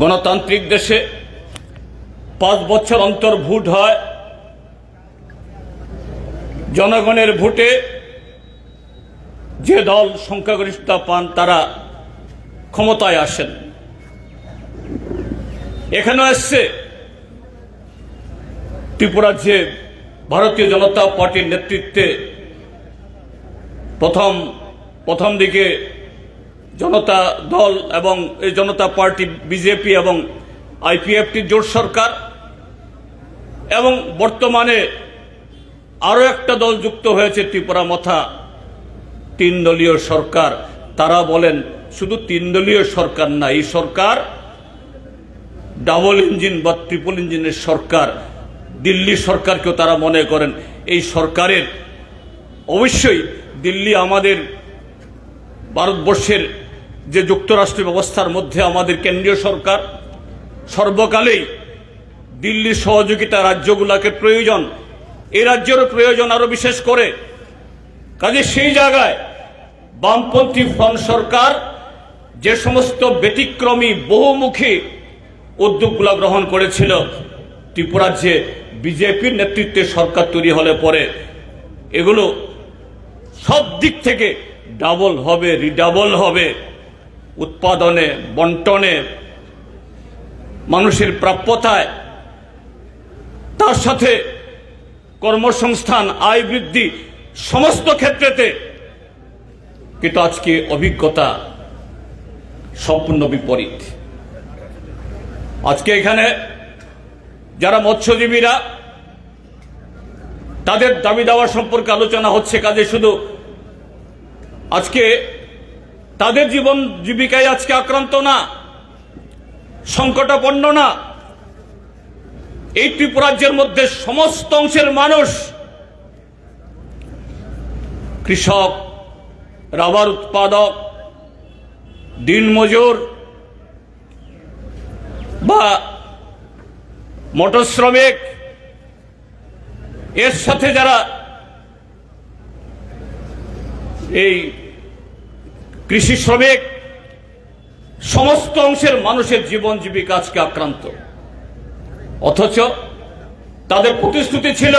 গণতান্ত্রিক দেশে পাঁচ বছর অন্তর ভোট হয়। জনগণের ভোটে যে দল সংখ্যাগরিষ্ঠতা পান, তারা ক্ষমতায় আসেন। এখানে এসছে ত্রিপুরার যে ভারতীয় জনতা পার্টির নেতৃত্বে প্রথম প্রথম দিকে জনতা দল এবং এই জনতা পার্টি, বিজেপি এবং আইপিএফটি জোট সরকার এবং বর্তমানে আরও একটা দল যুক্ত হয়েছে, ত্রিপুরা মথা, তিন দলীয় সরকার। তারা বলেন, শুধু তিন দলীয় সরকার না, এই সরকার ডাবল ইঞ্জিন বা ট্রিপল ইঞ্জিনের সরকার, দিল্লি সরকারকেও তারা মনে করেন। এই সরকারের অবশ্যই দিল্লি আমাদের ভারতবর্ষের যে যুক্তরাষ্ট্র ব্যবস্থার মধ্যে আমাদের কেন্দ্রীয় সরকার সর্বকালেই দিল্লির সহযোগিতা রাজ্যগুলোকে প্রয়োজন এই রাজ্যেরও প্রয়োজন আরও বিশেষ করে। কাজে সেই জায়গায় বামপন্থী ফ্রন্ট সরকার যে সমস্ত ব্যতিক্রমী, বহুমুখী উদ্যোগগুলো গ্রহণ করেছিল, ত্রিপুরার যে বিজেপির নেতৃত্বে সরকার তৈরি হলে পরে, এগুলো সব দিক থেকে ডাবল হবে রিডাবল হবে। উৎপাদনে, বন্টনে, মানুষের প্রাপ্যতায়, তার সাথে কর্মসংস্থান, আয় বৃদ্ধি, সমস্ত ক্ষেত্রেতে কিন্তু আজকে অভিজ্ঞতা সম্পূর্ণ বিপরীত। আজকে এখানে যারা মৎস্যজীবীরা, তাদের দাবি দাওয়া সম্পর্কে আলোচনা হচ্ছে, কাজে শুধু আজকে তাদের জীবন জীবিকায় আজকে আক্রান্ত না, সংকটাপন্ন না। এই ত্রিপুরাজ্যের মধ্যে সমস্ত অংশের মানুষ কৃষক, রাবার উৎপাদক দিনমজুর বা মোটর শ্রমিক এর সাথে যারা এই কৃষি শ্রমিক, সমস্ত অংশের মানুষের জীবন জীবিকা আজকে আক্রান্ত। অথচ তাদের প্রতিশ্রুতি ছিল,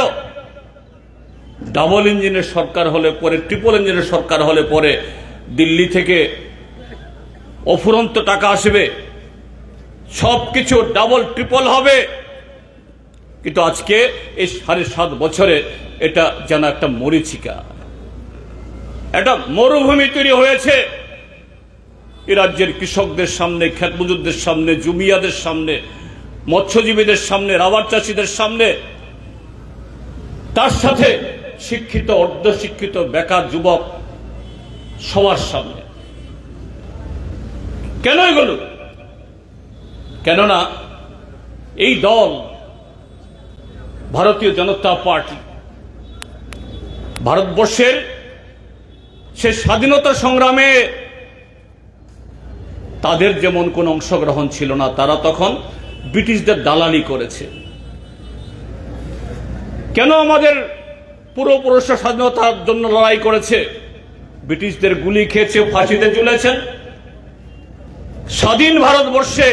ডাবল ইঞ্জিনের সরকার হলে পরে, ট্রিপল ইঞ্জিনের সরকার হলে পরে দিল্লি থেকে অফুরন্ত টাকা আসবে সব কিছু ডাবল, ট্রিপল হবে। কিন্তু আজকে এই সাড়ে সাত বছরে এটা যেন একটা মরিচিকা। একটা মরুভূমি তৈরি হয়েছে। এ রাজ্যের কৃষকদের সামনে ক্ষেত মজুরদের সামনে, জুমিয়াদের সামনে, মৎস্যজীবীদের সামনে, রাবার চাষিদের সামনে, তার সাথে শিক্ষিত, অর্ধশিক্ষিত, বেকার যুবক সবার সামনে। কেন এগুলো? কেননা এই দল ভারতীয় জনতা পার্টি ভারতবর্ষের সে স্বাধীনতা সংগ্রামে তাদের যেমন কোনো অংশগ্রহণ ছিল না, তারা তখন ব্রিটিশদের দালালি করেছে। কেন আমাদের পূর্বপুরুষরা স্বাধীনতার জন্য লড়াই করেছে? ব্রিটিশদের গুলি খেয়েছে, ফাঁসিতে চলেছেন স্বাধীন ভারতবর্ষে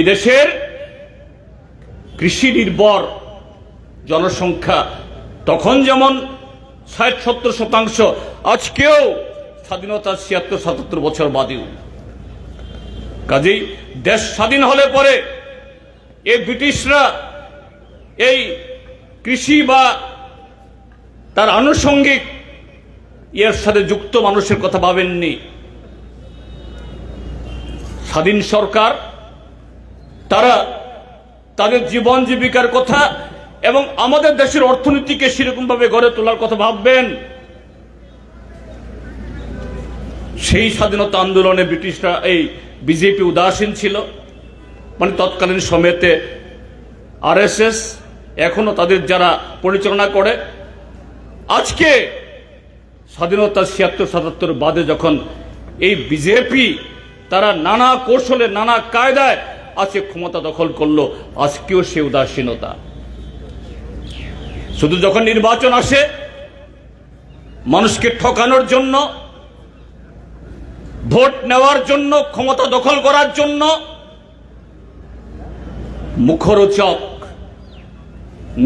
এদেশের কৃষি নির্ভর জনসংখ্যা তখন যেমন ষাট সত্তর শতাংশ, আজকেও স্বাধীনতার ছিয়াত্তর, সাতাত্তর বছর বাদেও। কাজেই দেশ স্বাধীন হলে পরে এই ব্রিটিশরা এই কৃষি বা তার আনুষঙ্গিক এর সাথে যুক্ত মানুষের কথা ভাবেননি। স্বাধীন সরকার, তারা তাদের জীবন জীবিকার কথা এবং আমাদের দেশের অর্থনীতিকে সেরকমভাবে গড়ে তোলার কথা ভাববেন। সেই স্বাধীনতা আন্দোলনে ব্রিটিশরা এই বিজেপি উদাসীন ছিল। মানে তৎকালীন সময়তে আরএসএস, এখনও তাদের যারা পরিচালনা করে, আজকে স্বাধীনতা ছিয়াত্তর, সাতাত্তর বাদে যখন এই বিজেপি তারা নানা কৌশলে, নানা কায়দায় আজকে ক্ষমতা দখল করল, আজকেও সে উদাসীনতা। শুধু যখন নির্বাচন আসে, মানুষকে ঠকানোর জন্য ভোট নেওয়ার জন্য, ক্ষমতা দখল করার জন্য মুখরোচক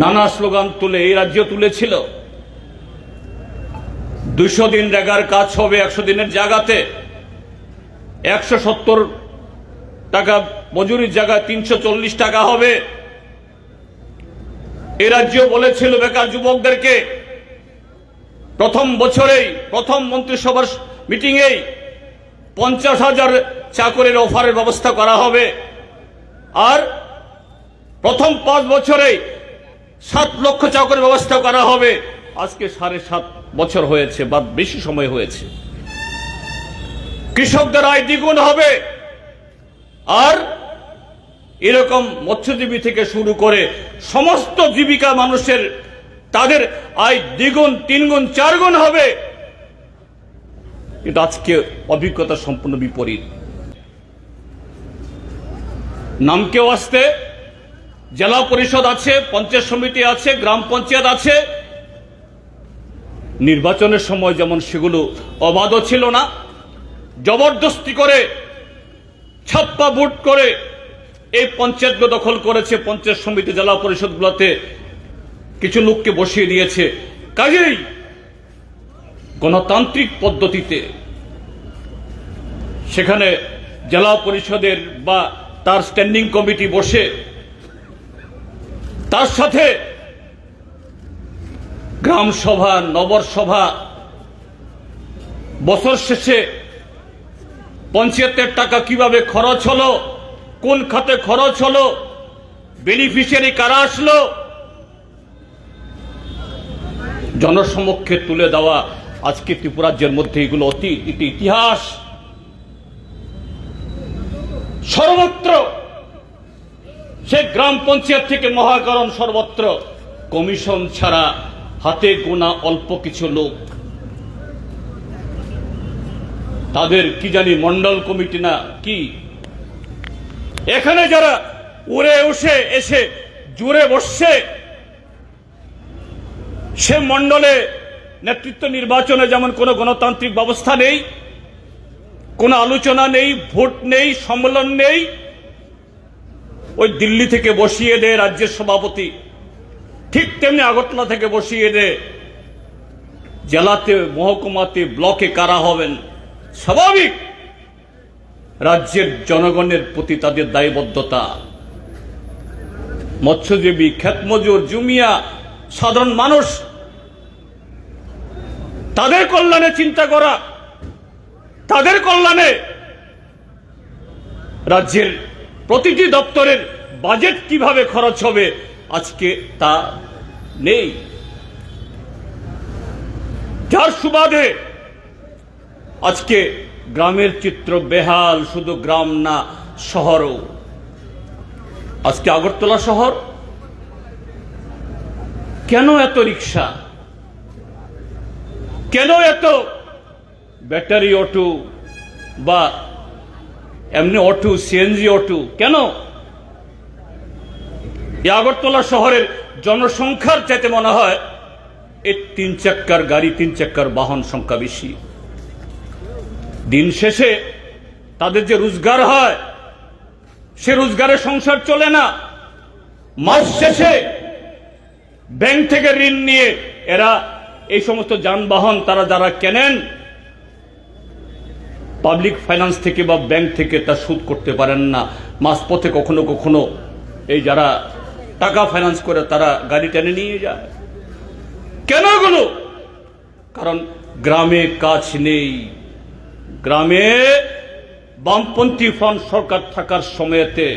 নানা স্লোগান তুলে এই রাজ্য তুলেছিল। দুশো দিন রেগার কাজ হবে একশো দিনের জায়গাতে। একশো সত্তর টাকা মজুরির জায়গায় তিনশো চল্লিশ টাকা হবে। এ রাজ্য বলেছিল বেকার যুবকদেরকে। প্রথম বছরেই, প্রথম মন্ত্রিসভার মিটিংয়েই পঞ্চাশ হাজার চাকরির অফারের ব্যবস্থা করা হবে। আর প্রথম পাঁচ বছরেই সাত লক্ষ চাকরির ব্যবস্থা করা হবে। আজকে সাড়ে সাত বছর হয়েছে, বা বেশি সময় হয়েছে। কৃষকদের আয় দ্বিগুণ হবে। আর এরকম মৎস্যজীবী থেকে শুরু করে সমস্ত জীবিকা মানুষের তাদের আয় দ্বিগুণ, তিনগুণ, চারগুণ হবে। কিন্তু আজকে অভিজ্ঞতা সম্পূর্ণ বিপরীত। নামকেও আসতে, জেলা পরিষদ আছে, পঞ্চায়েত সমিতি আছে, গ্রাম পঞ্চায়েত আছে। নির্বাচনের সময় যেমন সেগুলো অবাধ ছিল না, জবরদস্তি করে ছাপ্পা ভোট করে এই পঞ্চায়েতগুলো দখল করেছে, পঞ্চায়েত সমিতি, জেলা পরিষদগুলোতে কিছু লোককে বসিয়ে দিয়েছে। কাজেই গণতান্ত্রিক পদ্ধতিতে। সেখানে জেলা পরিষদের বা তার স্ট্যান্ডিং কমিটি বসে। তার সাথে গ্রাম সভা নবর সভা, বছর শেষে পঞ্চায়েতের টাকা কীভাবে খরচ হলো, কোন খাতে খরচ হলো, বেনিফিশিয়ারি কারা আসলো, জনসমক্ষে তুলে দেওয়া আজকে ত্রিপুরাজ্যের মধ্যে এগুলো অতি এটি ইতিহাস। সর্বত্র, সে গ্রাম পঞ্চায়েত থেকে মহাকরণ সর্বত্র। কমিশন ছাড়া হাতে গোনা অল্প কিছু লোক। তাদের কি জানি মন্ডল কমিটি না কি? এখানে যারা উড়ে উঠে এসে জুড়ে বসছে, সে মন্ডলে নেতৃত্ব নির্বাচনে যেমন কোনো গণতান্ত্রিক ব্যবস্থা নেই, কোনো আলোচনা নেই, ভোট নেই, সম্মেলন নেই, ওই দিল্লি থেকে বসিয়ে দেয় রাজ্যের সভাপতি। ঠিক তেমনি আগরতলা থেকে বসিয়ে দেয় জেলাতে, মহকুমাতে, ব্লকে কারা হবেন, স্বাভাবিক। রাজ্যের জনগণের প্রতি তাদের দায়বদ্ধতা। মৎস্যজীবী ক্ষেতমজুর জুমিয়া, সাধারণ মানুষ তাদের কল্যাণে চিন্তা করা, তাদের কল্যাণে রাজ্যের প্রতিটি দপ্তরের বাজেট কীভাবে খরচ হবে, আজকে তা নেই। যার সুবাদে আজকে গ্রামের চিত্র বেহাল, শুধু গ্রাম না, শহরও। আজকে আগরতলা শহর? কেন এত রিক্সা কেন এত ব্যাটারি অটো বা এমনি অটো সিএনজি অটো? কেন? আগরতলা শহরের জনসংখ্যার চাইতে মনে হয় এই তিন চাক্কার গাড়ি, তিন চাক্কার বাহন সংখ্যা বেশি। দিন শেষে তাদের যে রোজগার হয়, সে রোজগারে সংসার চলে না। মাস শেষে ব্যাংক থেকে ঋণ নিয়ে এরা এই সমস্ত যানবাহন তারা যারা কেনেন পাবলিক ফাইন্যান্স থেকে বা ব্যাংক থেকে তা সুদ করতে পারেন না। মাঝপথে কখনো কখনো এই যারা টাকা ফাইন্যান্স করে তারা গাড়ি টেনে নিয়ে যায়। কেন এগুলো কারণ গ্রামে কাজ নেই। গ্রামে বামপন্থী ফ্রন্ট সরকার থাকার সময়তে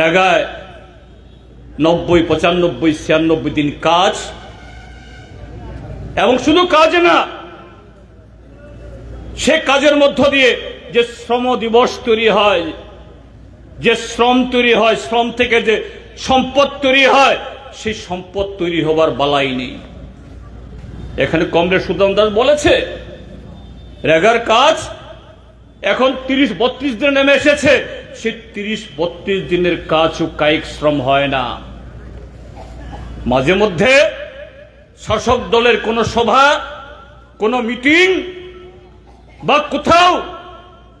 রেগায় নব্বই, পঁচানব্বই, ছিয়ানব্বই দিন কাজ এবং শুধু কাজ না, সে কাজের মধ্য দিয়ে যে শ্রম দিবস তৈরি হয়, যে শ্রম তৈরি হয়, শ্রম থেকে যে সম্পদ তৈরি হয়, সেই সম্পদ তৈরি হবার বালাই নেই। এখানে কমরেড সুদাম দাস বলেছে, রেগার কাজ এখন তিরিশ বত্রিশ দিন নেমে এসেছে সে তিরিশ বত্রিশ দিনের কাজও কায়িক শ্রম হয় না। মাঝে মধ্যে শাসক দলের কোনো সভা, কোনো মিটিং বা কোথাও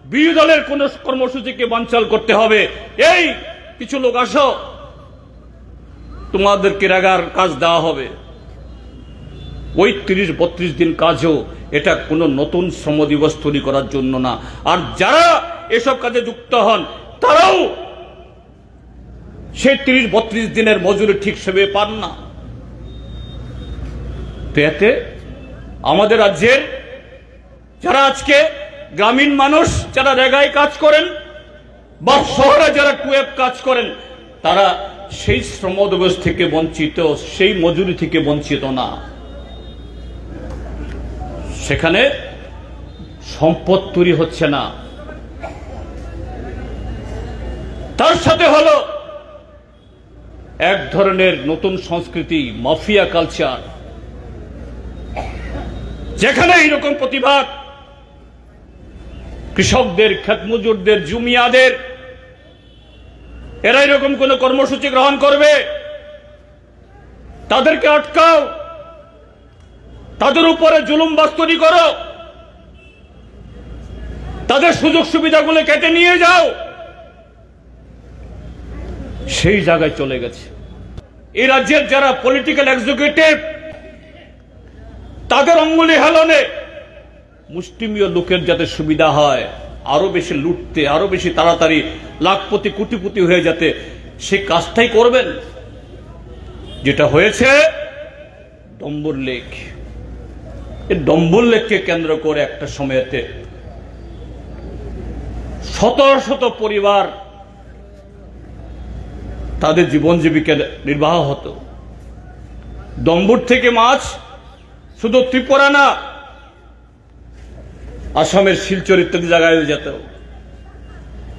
বিরোধী দলের কোন কর্মসূচিকে বানচাল করতে হবে। এই, কিছু লোক আসো। তোমাদেরকে রাগার কাজ দেওয়া হবে। ওই তিরিশ বত্রিশ দিন কাজও এটা কোনো নতুন শ্রম দিবস তৈরি করার জন্য না। আর যারা এসব কাজে যুক্ত হন, তারাও সেই তিরিশ, বত্রিশ দিনের মজুরি ঠিক সেবে পান না। তো এতে আমাদের রাজ্যের যারা আজকে গ্রামীণ মানুষ, যারা রেগায় কাজ করেন বা শহরে যারা কুয়েব কাজ করেন, তারা সেই শ্রম দিবস থেকে বঞ্চিত, সেই মজুরি থেকে বঞ্চিত না। সেখানে সম্পদ তৈরি হচ্ছে না। তার সাথে হলো এক ধরনের নতুন সংস্কৃতি, মাফিয়া কালচার। যেখানে এইরকম প্রতিবাদ, কৃষকদের, খেতমজুরদের, জুমিয়াদের, এরা এরকম কোন কর্মসূচি গ্রহণ করবে? তাদেরকে আটকাও। তাদের উপরে জুলুম বাস্তরি করো। তাদের সুযোগ সুবিধাগুলো কেটে নিয়ে যাও। সেই জায়গায় চলে গেছে। এই রাজ্যের যারা পলিটিক্যাল এক্সিকিউটিভ তাদের অঙ্গুলি হেলনে। মুষ্টিমীয় লোকের যাতে সুবিধা হয়, আরও বেশি লুটতে, আরও বেশি তাড়াতাড়ি লাখপতি, কোটিপতি হয়ে যাতে সে কাজটাই করবেন। যেটা হয়েছে, ডম্বর লেক। এই ডম্বর লেককে কেন্দ্র করে একটা সময়েতে শত শত পরিবার তাদের জীবন জীবিকা নির্বাহ হতো। দম্বুর থেকে মাছ শুধু ত্রিপুরা না, আসামের শিলচর ইত্যাদি জায়গায় যেত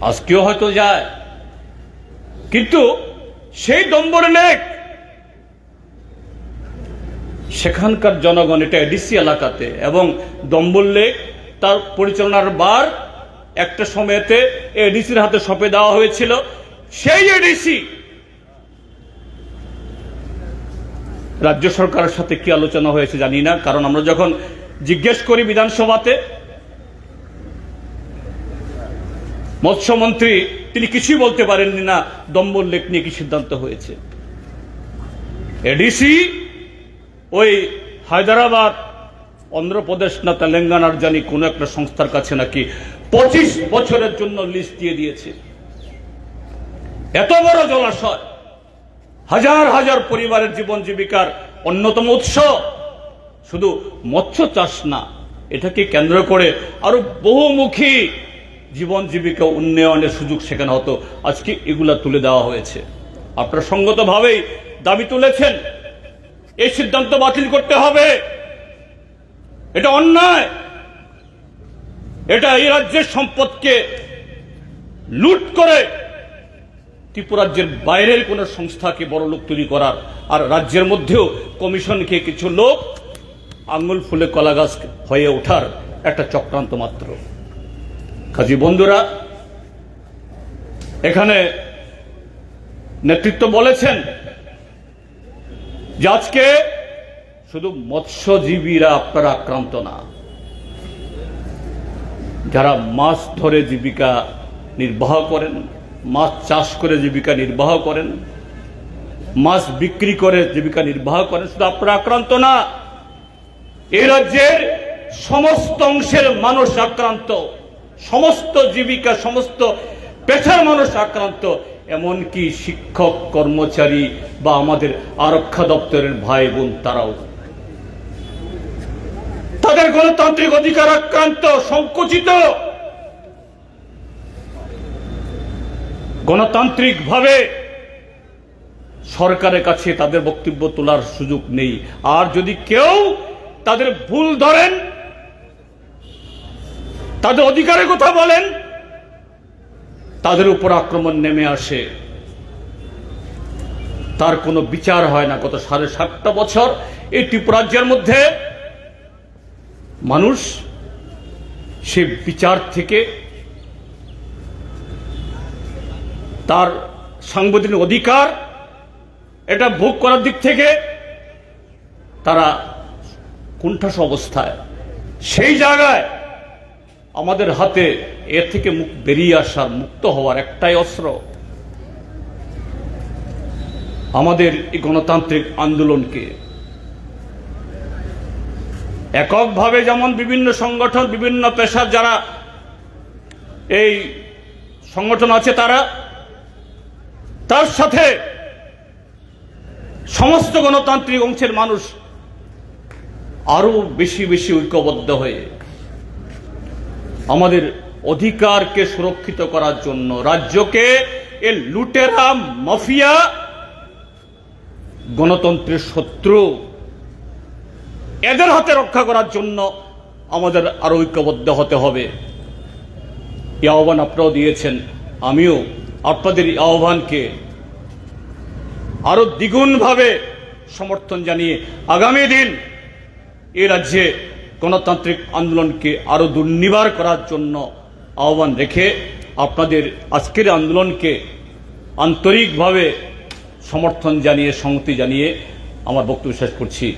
আজকেও হয়তো যায়। কিন্তু সেই ডম্বর নেক, সেখানকার জনগণ এটা এডিসি এলাকাতে এবং দম্বল লেক তার পরিচালনার বার একটা সময়েতে এডিসির হাতে সঁপে দেওয়া হয়েছিল। সেই এডিসি রাজ্য সরকারের সাথে কি আলোচনা হয়েছে জানি না, কারণ আমরা যখন জিজ্ঞেস করি বিধানসভাতে, মৎস্যমন্ত্রী তিনি কিছুই বলতে পারেননি না দম্বল লেক নিয়ে কি সিদ্ধান্ত হয়েছে। এডিসি ওই হায়দ্রাবাদ, অন্ধ্রপ্রদেশ না তেলেঙ্গানার জানি কোনো একটা সংস্থার কাছে নাকি পঁচিশ বছরের জন্য লিস্ট দিয়ে দিয়েছে। এত বড় জলাশয় হাজার হাজার পরিবারের জীবন জীবিকার অন্যতম উৎস। শুধু মৎস্য চাষ না, এটাকে কেন্দ্র করে আরও বহুমুখী জীবন জীবিকা উন্নয়নের সুযোগ সেখানে হতো। আজকে এগুলা তুলে দেওয়া হয়েছে। আপনারা সঙ্গতভাবেই দাবি তুলেছেন, এই সিদ্ধান্ত বাতিল করতে হবে। এটা অন্যায়। এটা এই রাজ্যের সম্পদকে লুট করে ত্রিপুরাজ্যের বাইরের কোন সংস্থাকে বড় লোক তৈরি করার, আর রাজ্যের মধ্যেও কমিশনকে কিছু লোক আঙ্গুল ফুলে কলা গাছ হয়ে ওঠার একটা চক্রান্ত মাত্র। কাজী বন্ধুরা, এখানে নেতৃত্ব বলেছেন যে আজকে শুধু মৎস্যজীবীরা আপনারা আক্রান্ত না, যারা মাছ ধরে জীবিকা নির্বাহ করেন মাছ চাষ করে জীবিকা নির্বাহ করেন, মাছ বিক্রি করে জীবিকা নির্বাহ করেন, শুধু আপনারা আক্রান্ত না, এই রাজ্যের সমস্ত অংশের মানুষ আক্রান্ত, সমস্ত জীবিকা, সমস্ত পেশার মানুষ আক্রান্ত, এমনকি শিক্ষক, কর্মচারী বা আমাদের আরক্ষা দপ্তরের ভাই বোন তারাও। তাদের গণতান্ত্রিক অধিকার আক্রান্ত, সংকুচিত। গণতান্ত্রিক ভাবে সরকারের কাছে তাদের বক্তব্য তোলার সুযোগ নেই। আর যদি কেউ তাদের ভুল ধরেন, তাদের অধিকারের কথা বলেন, তাদের উপর আক্রমণ নেমে আসে। তার কোনো বিচার হয় না। গত সাড়ে সাতটা বছর এই ত্রিপুরাজ্যের মধ্যে মানুষ সে বিচার থেকে তার সাংবিধানিক অধিকার, এটা ভোগ করার দিক থেকে তারা কুণ্ঠাস অবস্থায়। সেই জায়গায় আমাদের হাতে এর থেকে মুখ বেরিয়ে আসার, মুক্ত হওয়ার একটাই অস্ত্র। আমাদের এই গণতান্ত্রিক আন্দোলনকে এককভাবে যেমন বিভিন্ন সংগঠন, বিভিন্ন পেশার যারা এই সংগঠন আছে তারা তার সাথে সমস্ত গণতান্ত্রিক অংশের মানুষ আরও বেশি বেশি ঐক্যবদ্ধ হয়ে আমাদের অধিকারকে সুরক্ষিত করার জন্য রাজ্যকে এ লুটেরা মাফিয়া গণতন্ত্রের শত্রু এদের হাতে রক্ষা করার জন্য আমাদের আরও ঐক্যবদ্ধ হতে হবে। এই আহ্বান আপনারাও দিয়েছেন, আমিও আপনাদের এই আহ্বানকে আরও দ্বিগুণভাবে সমর্থন জানিয়ে আগামী দিন এ রাজ্যে গণতান্ত্রিক আন্দোলনকে আরও দুর্নিবার করার জন্য আহ্বান রেখে আপনাদের আজকের আন্দোলনকে আন্তরিকভাবে সমর্থন জানিয়ে, সংহতি জানিয়ে আমার বক্তব্য শেষ করছি।